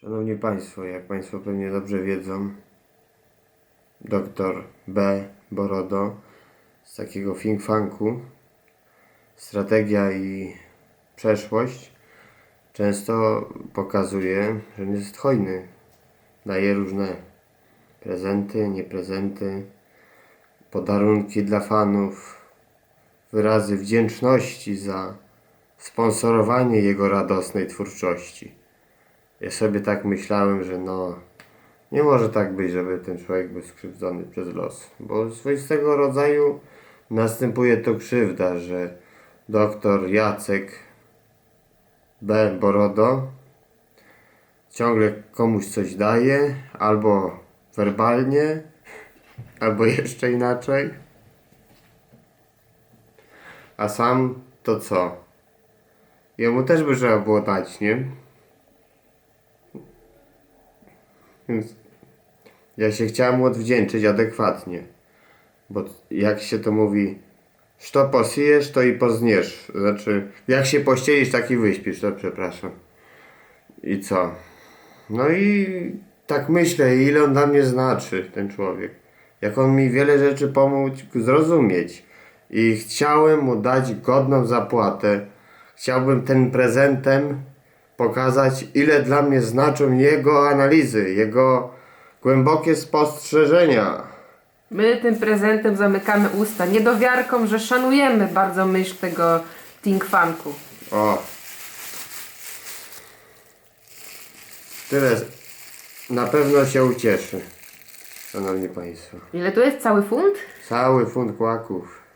Szanowni Państwo, jak Państwo pewnie dobrze wiedzą, doktor B. Borodo z takiego think Strategia i przeszłość często pokazuje, że on jest hojny. Daje różne prezenty, nieprezenty, podarunki dla fanów, wyrazy wdzięczności za sponsorowanie jego radosnej twórczości. Ja sobie tak myślałem, że no, nie może tak być, żeby ten człowiek był skrzywdzony przez los, bo swoistego rodzaju następuje to krzywda, że doktor Jacek B. Borodo ciągle komuś coś daje, albo werbalnie, albo jeszcze inaczej, a sam to co? Jemu też by trzeba było dać, nie? Więc ja się chciałem odwdzięczyć adekwatnie. Bo jak się to mówi, što posijesz, to i pozniesz. Znaczy, jak się pościelisz, tak i wyśpisz, to przepraszam. I co? No i tak myślę, ile on dla mnie znaczy, ten człowiek. Jak on mi wiele rzeczy pomógł zrozumieć. I chciałem mu dać godną zapłatę. Chciałbym tym prezentem pokazać, ile dla mnie znaczą jego analizy, jego głębokie spostrzeżenia. My tym prezentem zamykamy usta niedowiarkom, że szanujemy bardzo myśl tego think funku. O. Tyle. Na pewno się ucieszy. Szanowni Państwo. Ile tu jest? Cały funt? Cały funt kłaków.